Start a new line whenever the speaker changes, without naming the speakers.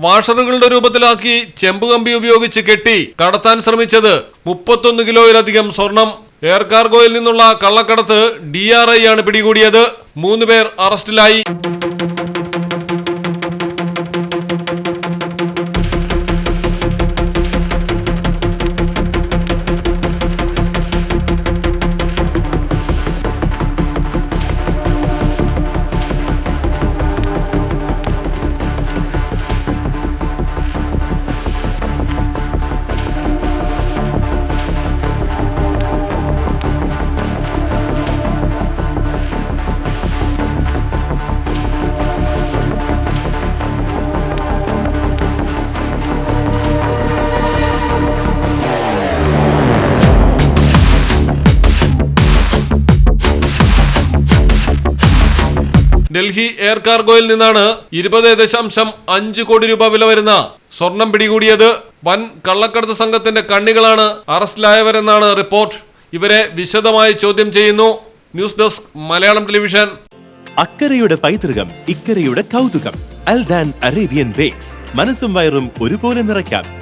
വാഷറുകളുടെ രൂപത്തിലാക്കി ചെമ്പ് കമ്പി ഉപയോഗിച്ച് കെട്ടി കടത്താൻ ശ്രമിച്ചത് മുപ്പത്തൊന്ന് കിലോയിലധികം സ്വർണം. എയർ കാർഗോയിൽ നിന്നുള്ള കള്ളക്കടത്ത് ഡി ആണ് പിടികൂടിയത്. മൂന്ന് പേർ അറസ്റ്റിലായി. ഡൽഹി എയർ കാർഗോയിൽ നിന്നാണ് ഇരുപത് ദശാംശം അഞ്ച് കോടി രൂപ വില വരുന്ന സ്വർണം പിടികൂടിയത്. വൻ കള്ളക്കടത്ത് സംഘത്തിന്റെ കണ്ണികളാണ് അറസ്റ്റിലായവരെന്നാണ് റിപ്പോർട്ട്. ഇവരെ വിശദമായി ചോദ്യം ചെയ്യുന്നു. News desk Malayalam television.
അക്കരയുടെ പൈതൃകം ഇക്കരയുടെ കൗതുകം. Aldan Arabian bakes. മനസ്സും വയറും ഒരുപോലെ നിറയ്ക്കാം.